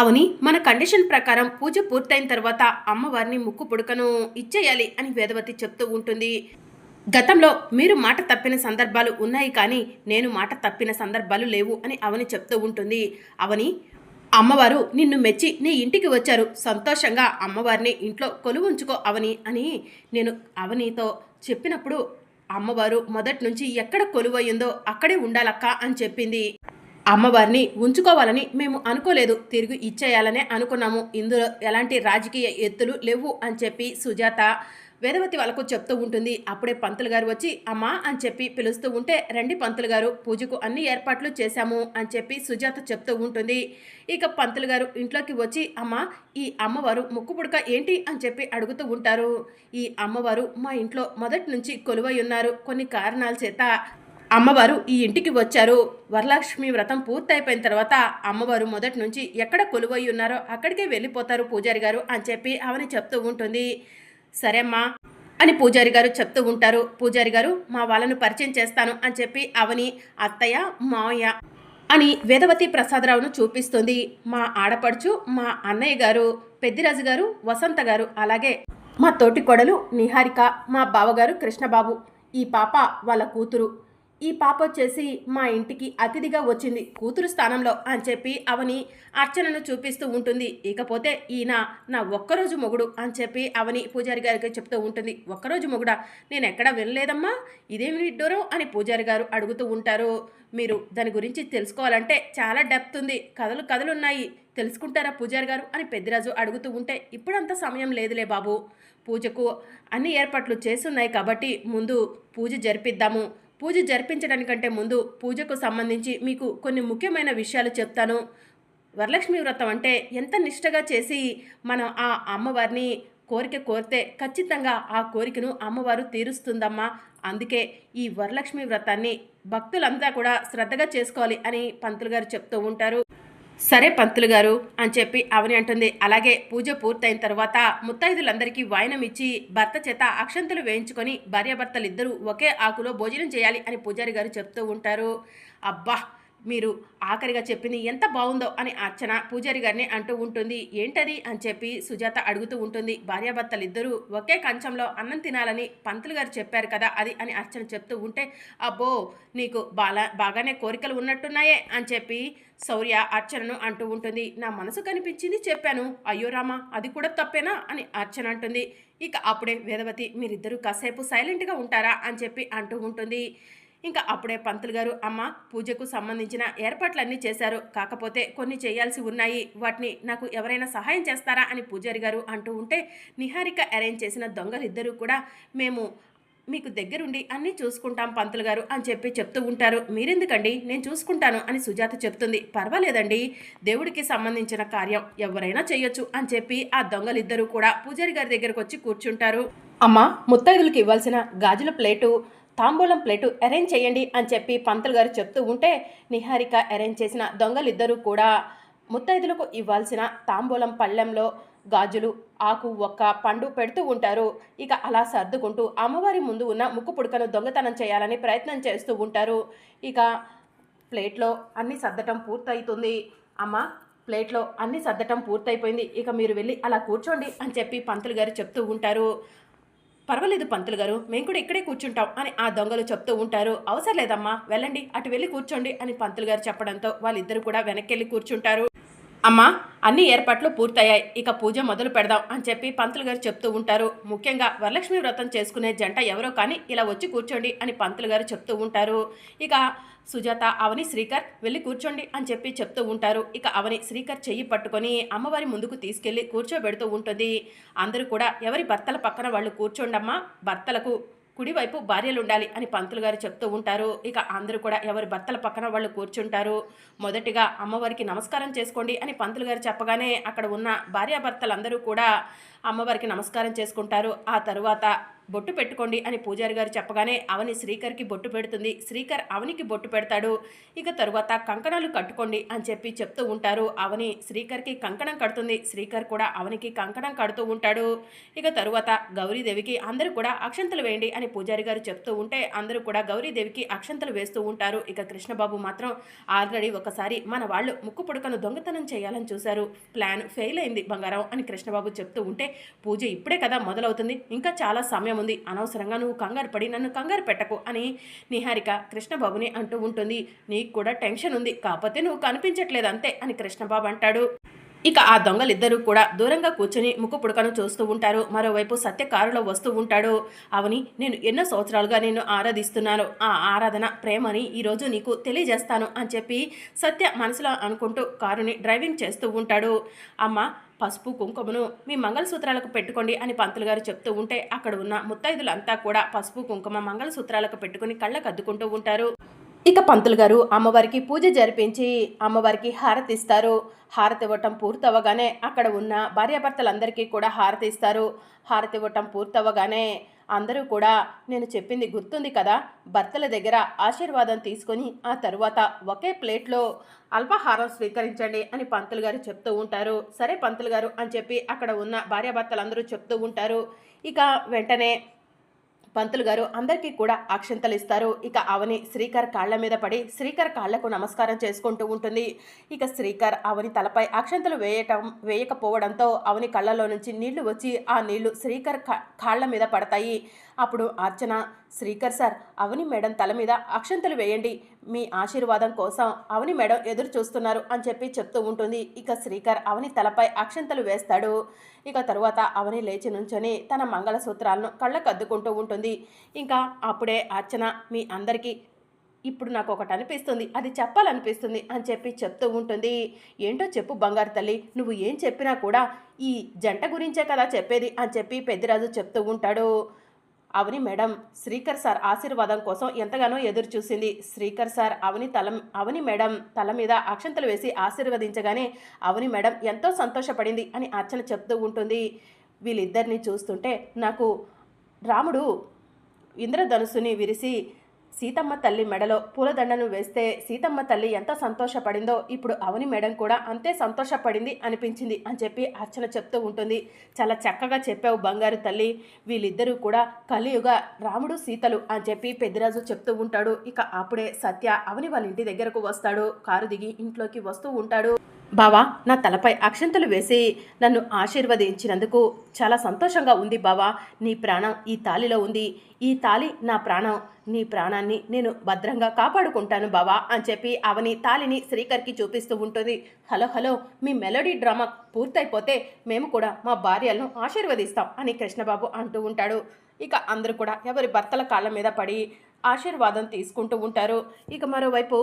అవని మన కండిషన్ ప్రకారం పూజ పూర్తయిన తర్వాత అమ్మవారిని ముక్కు పుడకను ఇచ్చేయాలి అని వేదవతి చెప్తూ ఉంటుంది. గతంలో మీరు మాట తప్పిన సందర్భాలు ఉన్నాయి కానీ నేను మాట తప్పిన సందర్భాలు లేవు అని అవని చెప్తూ ఉంటుంది. అవని అమ్మవారు నిన్ను మెచ్చి నీ ఇంటికి వచ్చారు. సంతోషంగా అమ్మవారిని ఇంట్లో కొలువు ఉంచుకో అవని అని నేను అవనితో చెప్పినప్పుడు అమ్మవారు మొదటి నుంచి ఎక్కడ కొలువయ్యిందో అక్కడే ఉండాలక్క అని చెప్పింది. అమ్మవారిని ఉంచుకోవాలని మేము అనుకోలేదు. తిరిగి ఇచ్చేయాలనే అనుకున్నాము. ఇందులో ఎలాంటి రాజకీయ ఎత్తులు లేవు అని చెప్పి సుజాత వేదవతి వాళ్ళకు చెప్తూ ఉంటుంది. అప్పుడే పంతులు గారు వచ్చి అమ్మా అని చెప్పి పిలుస్తూ ఉంటే రండి పంతులు గారు పూజకు అన్ని ఏర్పాట్లు చేశాము అని చెప్పి సుజాత చెప్తూ ఉంటుంది. ఇక పంతులు గారు ఇంట్లోకి వచ్చి అమ్మ ఈ అమ్మవారు ముక్కు పుడక ఏంటి? అని చెప్పి అడుగుతూ ఉంటారు. ఈ అమ్మవారు మా ఇంట్లో మొదటి నుంచి కొలువై ఉన్నారు. కొన్ని కారణాల చేత అమ్మవారు ఈ ఇంటికి వచ్చారు. వరలక్ష్మి వ్రతం పూర్తయిపోయిన తర్వాత అమ్మవారు మొదటి నుంచి ఎక్కడ కొలువై ఉన్నారో అక్కడికే వెళ్ళిపోతారు పూజారి గారు అని చెప్పి అవని చెప్తూ ఉంటుంది. సరే అమ్మా అని పూజారి గారు చెప్తూ ఉంటారు. పూజారి గారు మా వాళ్ళను పరిచయం చేస్తాను అని చెప్పి అవని అత్తయ్య మావయ్య అని వేదవతి ప్రసాదరావును చూపిస్తుంది. మా ఆడపడుచు మా అన్నయ్య గారు పెద్దిరాజు గారు వసంత గారు అలాగే మా తోటి కొడలు నిహారిక మా బావగారు కృష్ణబాబు ఈ పాప వాళ్ళ కూతురు. ఈ పాప వచ్చేసి మా ఇంటికి అతిథిగా వచ్చింది కూతురు స్థానంలో అని చెప్పి అవని అర్చనను చూపిస్తూ ఉంటుంది. ఇకపోతే ఈయన నా ఒక్కరోజు మొగుడు అని చెప్పి అవని పూజారి గారికి చెప్తూ ఉంటుంది. ఒక్కరోజు మొగుడా నేను ఎక్కడా వినలేదమ్మా ఇదేమి విడ్డూరం అని పూజారి గారు అడుగుతూ ఉంటారు. మీరు దాని గురించి తెలుసుకోవాలంటే చాలా డెప్త్ ఉంది. కథలు కథలు ఉన్నాయి తెలుసుకుంటారా పూజారి గారు అని పెద్దిరాజు అడుగుతూ ఉంటే ఇప్పుడంత సమయం లేదులే బాబు. పూజకు అన్ని ఏర్పాట్లు చేస్తున్నాయి కాబట్టి ముందు పూజ జరిపిద్దాము. పూజ జరిపించడానికంటే ముందు పూజకు సంబంధించి మీకు కొన్ని ముఖ్యమైన విషయాలు చెప్తాను. వరలక్ష్మి వ్రతం అంటే ఎంత నిష్టగా చేసి మనం ఆ అమ్మవారిని కోరిక కోరితే ఖచ్చితంగా ఆ కోరికను అమ్మవారు తీరుస్తుందమ్మా. అందుకే ఈ వరలక్ష్మి వ్రతాన్ని భక్తులంతా కూడా శ్రద్ధగా చేసుకోవాలి అని పంతులు గారు చెప్తూ ఉంటారు. సరే పంతులు గారు అని చెప్పి అవని అంటుంది. అలాగే పూజ పూర్తయిన తర్వాత ముత్తైదులందరికీ వాయనం ఇచ్చి భర్త చేత అక్షంతలు వేయించుకొని భార్యాభర్తలు ఇద్దరూ ఒకే ఆకులో భోజనం చేయాలి అని పూజారి గారు చెప్తూ ఉంటారు. అబ్బా! మీరు ఆఖరిగా చెప్పింది ఎంత బాగుందో అని అర్చన పూజారి గారిని అంటూ ఉంటుంది. ఏంటది అని చెప్పి సుజాత అడుగుతూ ఉంటుంది. భార్యాభర్తలు ఇద్దరూ ఒకే కంచంలో అన్నం తినాలని పంతులు గారు చెప్పారు కదా అది అని అర్చన చెప్తూ ఉంటే అబ్బో నీకు బాగా బాగానే కోరికలు ఉన్నట్టున్నాయే అని చెప్పి శౌర్య అర్చనను అంటూ ఉంటుంది. నా మనసు కనిపించింది చెప్పాను. అయ్యో రామా అది కూడా తప్పేనా అని అర్చన అంటుంది. ఇక అప్పుడే వేదవతి మీరిద్దరూ కాసేపు సైలెంట్గా ఉంటారా అని చెప్పి అంటూ ఉంటుంది. ఇంకా అప్పుడే పంతులు గారు అమ్మ పూజకు సంబంధించిన ఏర్పాట్లన్నీ చేశారు. కాకపోతే కొన్ని చేయాల్సి ఉన్నాయి. వాటిని నాకు ఎవరైనా సహాయం చేస్తారా అని పూజారి గారు అంటూ ఉంటే నిహారిక అరేంజ్ చేసిన దొంగలిద్దరూ కూడా మేము మీకు దగ్గరుండి అన్నీ చూసుకుంటాం పంతులు గారు అని చెప్పి చెప్తూ ఉంటారు. మీరెందుకండి? నేను చూసుకుంటాను అని సుజాత చెప్తుంది. పర్వాలేదండి. దేవుడికి సంబంధించిన కార్యం ఎవరైనా చేయొచ్చు అని చెప్పి ఆ దొంగలిద్దరూ కూడా పూజారి గారి దగ్గరకు వచ్చి కూర్చుంటారు. అమ్మ ముత్తైదులకు ఇవ్వాల్సిన గాజుల ప్లేటు తాంబూలం ప్లేటు అరేంజ్ చేయండి అని చెప్పి పంతులు గారు చెప్తూ ఉంటే నిహారిక అరేంజ్ చేసిన దొంగలిద్దరూ కూడా ముత్తైదులకు ఇవ్వాల్సిన తాంబూలం పళ్ళెంలో గాజులు ఆకు ఒక్క పండు పెడుతూ ఉంటారు. ఇక అలా సర్దుకుంటూ అమ్మవారి ముందు ఉన్న ముక్కు పుడకను దొంగతనం చేయాలని ప్రయత్నం చేస్తూ ఉంటారు. ఇక ప్లేట్లో అన్ని సర్దటం పూర్తయితుంది. అమ్మ ప్లేట్లో అన్ని సర్దటం పూర్తయిపోయింది. ఇక మీరు వెళ్ళి అలా కూర్చోండి అని చెప్పి పంతులు గారు చెప్తూ ఉంటారు. పర్వాలేదు పంతులు గారు మేము కూడా ఇక్కడే కూర్చుంటాం అని ఆ దొంగలు చెప్తూ ఉంటారు. అవసరం లేదమ్మా వెళ్ళండి అటు వెళ్ళి కూర్చోండి అని పంతులు గారు చెప్పడంతో వాళ్ళిద్దరూ కూడా వెనక్కి వెళ్ళి కూర్చుంటారు. అమ్మా అన్ని ఏర్పాట్లు పూర్తయ్యాయి ఇక పూజ మొదలు పెడదాం అని చెప్పి పంతులు గారు చెప్తూ ఉంటారు. ముఖ్యంగా వరలక్ష్మి వ్రతం చేసుకునే జంట ఎవరో కానీ ఇలా వచ్చి కూర్చోండి అని పంతులు గారు చెప్తూ ఉంటారు. ఇక సుజాత అవని శ్రీకర్ వెళ్ళి కూర్చోండి అని చెప్పి చెప్తూ ఉంటారు. ఇక అవని శ్రీకర్ చెయ్యి పట్టుకొని అమ్మవారి ముందుకు తీసుకెళ్ళి కూర్చోబెడుతూ ఉంటుంది. అందరూ కూడా ఎవరి భర్తల పక్కన వాళ్ళు కూర్చోండమ్మా భర్తలకు కుడివైపు భార్యలు ఉండాలి అని పంతులు గారు చెప్తూ ఉంటారు. ఇక అందరూ కూడా ఎవరి భర్తల పక్కన వాళ్ళు కూర్చుంటారు. మొదటిగా అమ్మవారికి నమస్కారం చేసుకోండి అని పంతులు గారు చెప్పగానే అక్కడ ఉన్న భార్యాభర్తలందరూ కూడా అమ్మవారికి నమస్కారం చేసుకుంటారు. ఆ తరువాత బొట్టు పెట్టుకోండి అని పూజారి గారు చెప్పగానే అవని శ్రీకర్కి బొట్టు పెడుతుంది. శ్రీకర్ అవనికి బొట్టు పెడతాడు. ఇక తరువాత కంకణాలు కట్టుకోండి అని చెప్పి చెప్తూ ఉంటారు. అవని శ్రీకర్కి కంకణం కడుతుంది. శ్రీకర్ కూడా అవనికి కంకణం కడుతూ ఉంటాడు. ఇక తరువాత గౌరీదేవికి అందరూ కూడా అక్షంతలు వేయండి అని పూజారి గారు చెప్తూ ఉంటే అందరూ కూడా గౌరీదేవికి అక్షంతలు వేస్తూ ఉంటారు. ఇక కృష్ణబాబు మాత్రం ఆల్రెడీ ఒకసారి మన వాళ్ళు ముక్కు పుడకను దొంగతనం చేయాలని చూశారు. ప్లాన్ ఫెయిల్ అయింది బంగారం అని కృష్ణబాబు చెప్తూ ఉంటే పూజ ఇప్పుడే కదా మొదలవుతుంది. ఇంకా చాలా సమయం ఉంది. అనవసరంగా నువ్వు కంగారు పడి నన్ను కంగారు పెట్టకు అని నిహారిక కృష్ణబాబుని అంటూ ఉంటుంది. నీకు కూడా టెన్షన్ ఉంది. కాకపోతే నువ్వు కనిపించట్లేదు అంతే అని కృష్ణబాబు అంటాడు. ఇక ఆ దొంగలిద్దరూ కూడా దూరంగా కూర్చొని ముక్కు పుడకను చూస్తూ ఉంటారు. మరోవైపు సత్య కారులో వస్తూ ఉంటాడు. అవని నేను ఎన్నో సంవత్సరాలుగా నేను ఆరాధిస్తున్నాను. ఆ ఆరాధన ప్రేమని ఈరోజు నీకు తెలియజేస్తాను అని చెప్పి సత్య మనసులో అనుకుంటూ కారుని డ్రైవింగ్ చేస్తూ ఉంటాడు. అమ్మ పసుపు కుంకుమను మీ మంగళసూత్రాలకు పెట్టుకోండి అని పంతులు గారు చెప్తూ ఉంటే అక్కడ ఉన్న ముత్తైదులంతా కూడా పసుపు కుంకుమ మంగళసూత్రాలకు పెట్టుకుని కళ్ళకు అద్దుకుంటూ ఉంటారు. ఇక పంతులు గారు అమ్మవారికి పూజ జరిపించి అమ్మవారికి హారతి ఇస్తారు. హారతి ఇవ్వటం పూర్తవగానే అక్కడ ఉన్న భార్యాభర్తలందరికీ కూడా హారతి ఇస్తారు. హారతి ఇవ్వటం పూర్తవగానే అందరూ కూడా నేను చెప్పింది గుర్తుంది కదా భర్తల దగ్గర ఆశీర్వాదం తీసుకొని ఆ తరువాత ఒకే ప్లేట్లో అల్పాహారం స్వీకరించండి అని పంతులు గారు చెప్తూ ఉంటారు. సరే పంతులు గారు అని చెప్పి అక్కడ ఉన్న భార్యాభర్తలందరూ చెప్తూ ఉంటారు. ఇక వెంటనే పంతులు గారు అందరికీ కూడా అక్షంతలు ఇస్తారు. ఇక అవని శ్రీకర్ కాళ్ళ మీద పడి శ్రీకర్ కాళ్ళకు నమస్కారం చేసుకుంటూ ఉంటుంది. ఇక శ్రీకర్ అవని తలపై అక్షంతలు వేయటం వేయకపోవడంతో అవని కళ్ళలో నుంచి నీళ్ళు వచ్చి ఆ నీళ్ళు శ్రీకర్ కాళ్ళ కాళ్ళ మీద పడతాయి. అప్పుడు అర్చన శ్రీకర్ సార్ అవని మేడం తల మీద అక్షంతలు వేయండి. మీ ఆశీర్వాదం కోసం అవని మేడం ఎదురు చూస్తున్నారు అని చెప్పి చెప్తూ ఉంటుంది. ఇక శ్రీకర్ అవని తలపై అక్షంతలు వేస్తాడు. ఇక తరువాత అవని లేచి నుంచొని తన మంగళసూత్రాలను కళ్ళకు అద్దుకుంటూ ఉంటుంది ఇంకా అప్పుడే అర్చన మీ అందరికీ ఇప్పుడు నాకు ఒకటి అనిపిస్తుంది. అది చెప్పాలనిపిస్తుంది అని చెప్పి చెప్తూ ఉంటుంది. ఏంటో చెప్పు బంగారు తల్లి నువ్వు ఏం చెప్పినా కూడా ఈ జంట గురించే కదా చెప్పేది అని చెప్పి పెద్దిరాజు చెప్తూ ఉంటాడు. అవని మేడం శ్రీకర్ సార్ ఆశీర్వాదం కోసం ఎంతగానో ఎదురు చూసింది. శ్రీకర్ సార్ అవని తల అవని మేడం తల మీద అక్షంతలు వేసి ఆశీర్వదించగానే అవని మేడం ఎంతో సంతోషపడింది అని అర్చన చెప్తూ ఉంటుంది. వీళ్ళిద్దరిని చూస్తుంటే నాకు రాముడు ఇంద్రధనుసుని విరిసి సీతమ్మ తల్లి మెడలో పూలదండను వేస్తే సీతమ్మ తల్లి ఎంత సంతోషపడిందో ఇప్పుడు అవని మేడం కూడా అంతే సంతోషపడింది అనిపించింది అని చెప్పి అర్చన చెప్తూ ఉంటుంది. చాలా చక్కగా చెప్పావు బంగారు తల్లి. వీళ్ళిద్దరూ కూడా కలియుగ రాముడు సీతలు అని చెప్పి పెద్దిరాజు చెప్తూ ఉంటాడు. ఇక అప్పుడే సత్య అవని వాళ్ళ ఇంటి దగ్గరకు వస్తాడు. కారు దిగి ఇంట్లోకి వస్తూ ఉంటాడు. బావా నా తలపై అక్షంతలు వేసి నన్ను ఆశీర్వదించినందుకు చాలా సంతోషంగా ఉంది బావా. నీ ప్రాణం ఈ తాలిలో ఉంది. ఈ తాలి నా ప్రాణం. నీ ప్రాణాన్ని నేను భద్రంగా కాపాడుకుంటాను బావా అని చెప్పి అవని తాలిని శ్రీకర్కి చూపిస్తూ ఉంటుంది. హలో హలో మీ మెలోడీ డ్రామా పూర్తయిపోతే మేము కూడా మా భార్యలను ఆశీర్వదిస్తాం అని కృష్ణబాబు అంటూ ఉంటాడు. ఇక అందరూ కూడా ఎవరి భర్తల కాళ్ళ మీద పడి ఆశీర్వాదం తీసుకుంటూ ఉంటారు. ఇక మరోవైపు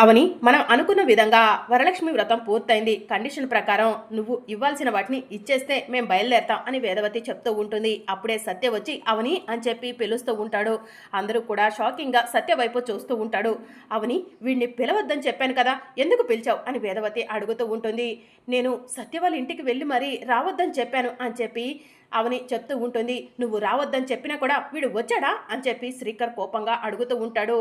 అవని మనం అనుకున్న విధంగా వరలక్ష్మి వ్రతం పూర్తయింది. కండిషన్ ప్రకారం నువ్వు ఇవ్వాల్సిన వాటిని ఇచ్చేస్తే మేం బయలుదేరతాం అని వేదవతి చెప్తూ ఉంటుంది. అప్పుడే సత్య వచ్చి అవని అని చెప్పి పిలుస్తూ ఉంటాడు. అందరూ కూడా షాకింగ్గా సత్య వైపు చూస్తూ ఉంటాడు. అవని వీడిని పిలవద్దని చెప్పాను కదా ఎందుకు పిలిచావు? అని వేదవతి అడుగుతూ ఉంటుంది. నేను సత్య వాళ్ళ ఇంటికి వెళ్ళి మరీ రావద్దని చెప్పాను అని చెప్పి అవని చెప్తూ ఉంటుంది. నువ్వు రావద్దని చెప్పినా కూడా వీడు వచ్చాడా? అని చెప్పి శ్రీకర్ కోపంగా అడుగుతూ ఉంటాడు.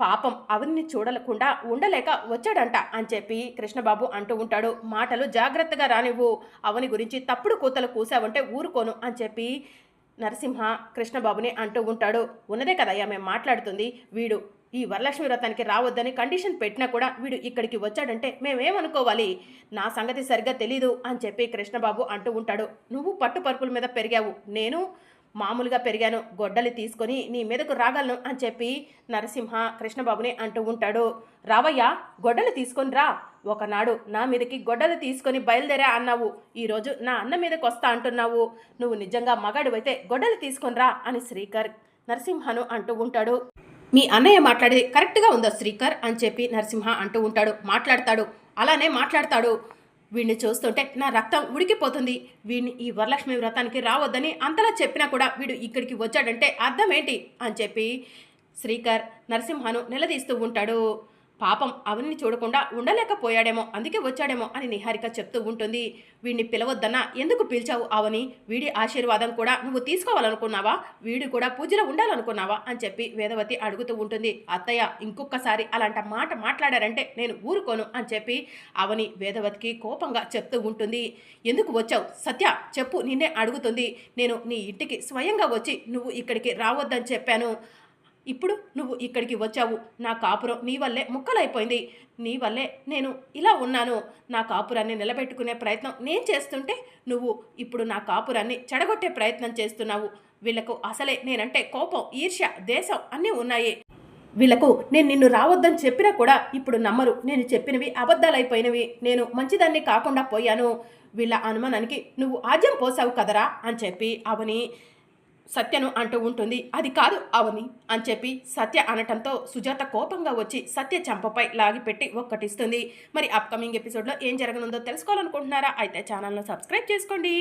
పాపం అవన్నీ చూడకుండా ఉండలేక వచ్చాడంట అని చెప్పి కృష్ణబాబు అంటూ ఉంటాడు. మాటలు జాగ్రత్తగా రానివ్వు. అవని గురించి తప్పుడు కూతలు కూసావంటే ఊరుకోను అని చెప్పి నరసింహ కృష్ణబాబుని అంటూ ఉంటాడు. ఉన్నదే కదయ్యా మేము మాట్లాడుతుంది. వీడు ఈ వరలక్ష్మి వ్రతానికి రావద్దని కండిషన్ పెట్టినా కూడా వీడు ఇక్కడికి వచ్చాడంటే మేమేమనుకోవాలి? నా సంగతి సరిగ్గా తెలీదు అని చెప్పి కృష్ణబాబు అంటూ ఉంటాడు. నువ్వు పట్టు పరుపుల మీద పెరిగావు. నేను మామూలుగా పెరిగాను గొడ్డలి తీసుకొని నీ మీదకు రాగలను అని చెప్పి నరసింహ కృష్ణబాబుని అంటూ ఉంటాడు. రావయ్యా గొడ్డలు తీసుకొని రా. ఒకనాడు నా మీదకి గొడ్డలు తీసుకొని బయలుదేరా అన్నావు. ఈరోజు నా అన్న మీదకి వస్తా అంటున్నావు. నువ్వు నిజంగా మగాడివైతే గొడ్డలు తీసుకొని రా అని శ్రీకర్ నరసింహను అంటూ ఉంటాడు. మీ అన్నయ్య మాట్లాడేది కరెక్ట్గా ఉందా శ్రీకర్? అని చెప్పి నరసింహ అంటూ ఉంటాడు. మాట్లాడతాడు. అలానే మాట్లాడతాడు. వీడిని చూస్తుంటే నా రక్తం ఉడికిపోతుంది. వీడిని ఈ వరలక్ష్మి వ్రతానికి రావద్దని అంతలా చెప్పినా కూడా వీడు ఇక్కడికి వచ్చాడంటే అర్థం ఏంటి? అని చెప్పి శ్రీకర్ నరసింహను నిలదీస్తూ ఉంటాడు. పాపం అవన్నీ చూడకుండా ఉండలేకపోయాడేమో అందుకే వచ్చాడేమో అని నిహారిక చెప్తూ ఉంటుంది. వీడిని పిలవద్దన్నా ఎందుకు పిలిచావు అవని వీడి ఆశీర్వాదం కూడా నువ్వు తీసుకోవాలనుకున్నావా? వీడు కూడా పూజలో ఉండాలనుకున్నావా? అని చెప్పి వేదవతి అడుగుతూ ఉంటుంది. అత్తయ్య ఇంకొకసారి అలాంటి మాట మాట్లాడారంటే నేను ఊరుకోను అని చెప్పి అవని వేదవతికి కోపంగా చెప్తూ ఉంటుంది. ఎందుకు వచ్చావు? సత్య చెప్పు నిన్నే అడుగుతుంది. నేను నీ ఇంటికి స్వయంగా వచ్చి నువ్వు ఇక్కడికి రావద్దని చెప్పాను. ఇప్పుడు నువ్వు ఇక్కడికి వచ్చావు. నా కాపురం నీ వల్లే ముక్కలైపోయింది. నీ వల్లే నేను ఇలా ఉన్నాను. నా కాపురాన్ని నిలబెట్టుకునే ప్రయత్నం నేను చేస్తుంటే నువ్వు ఇప్పుడు నా కాపురాన్ని చెడగొట్టే ప్రయత్నం చేస్తున్నావు. వీళ్ళకు అసలే నేనంటే కోపం ఈర్ష్య దేశం అన్నీ ఉన్నాయి. వీళ్ళకు నేను నిన్ను రావద్దని చెప్పినా కూడా ఇప్పుడు నమ్మరు. నేను చెప్పినవి అబద్ధాలైపోయినవి. నేను మంచిదాన్ని కాకుండా పోయాను. వీళ్ళ అనుమానానికి నువ్వు ఆజ్యం పోసావు కదరా అని చెప్పి అవని సత్యను అంటూ ఉంటుంది. అది కాదు అవని అని చెప్పి సత్య అనటంతో సుజాత కోపంగా వచ్చి సత్య చంపపై లాగిపెట్టి ఒక్కటిస్తుంది. మరి అప్కమింగ్ ఎపిసోడ్లో ఏం జరగనుందో తెలుసుకోవాలనుకుంటున్నారా? అయితే ఛానల్ను సబ్స్క్రైబ్ చేసుకోండి.